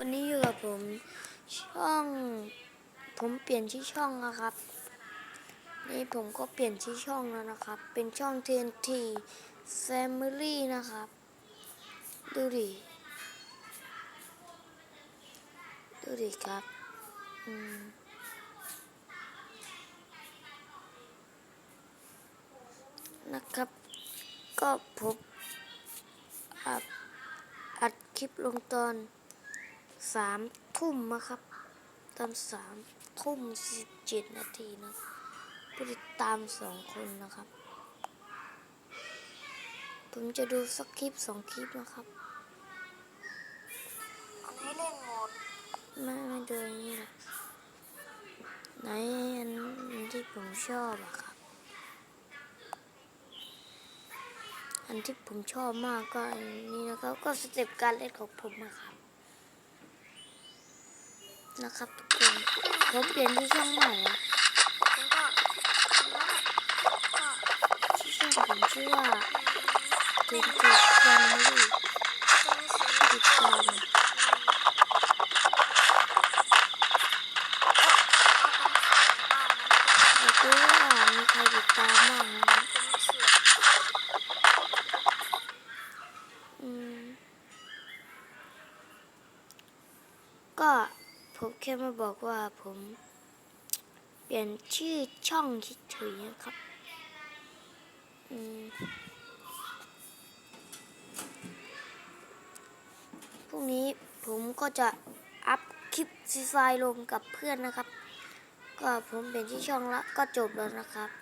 วันนี้อยู่กับผมช่อง ผมเปลี่ยนชื่อช่องนะครับ นี่ผมก็เปลี่ยนชื่อช่องแล้วนะครับ เป็นช่อง TNT Family นะครับ ดูดิดูดิครับอืมนะครับ ก็ผมอัดอัดคลิปลงตอน สามทุ่มนะครับตอนสามทุ่มสิบเจ็ดนาทีนะผู้ติดตามสองคนนะครับ ผมจะดูสักคลิปสองคลิปนะครับอันนี้เล่นโหมดไม่ไม่ดูอันนี้หรอกไหนอันอันที่ผมชอบอะครับ อันที่ผมชอบมากก็อันนี้นะครับก็สเต็ปการเล่นของผมนะครับ นะครับทุกคนผมเปลี่ยนที่ช่องใหม่อะผมก็ที่ช่องผมชื่อว่าเกมติดแฟมิลี่จะไม่ซื้อติดตามอยากรู้ว่ามีใครติดตามบ้างนะครับอืมก็ ผมแค่มาบอกว่าผมเปลี่ยนชื่อช่องเฉยๆนะครับพรุ่งนี้ผมก็จะอัพคลิปซีไฟล์ลงกับเพื่อนนะครับ ก็ผมเปลี่ยนที่อช่องแล้วก็จบแล้วนะครับ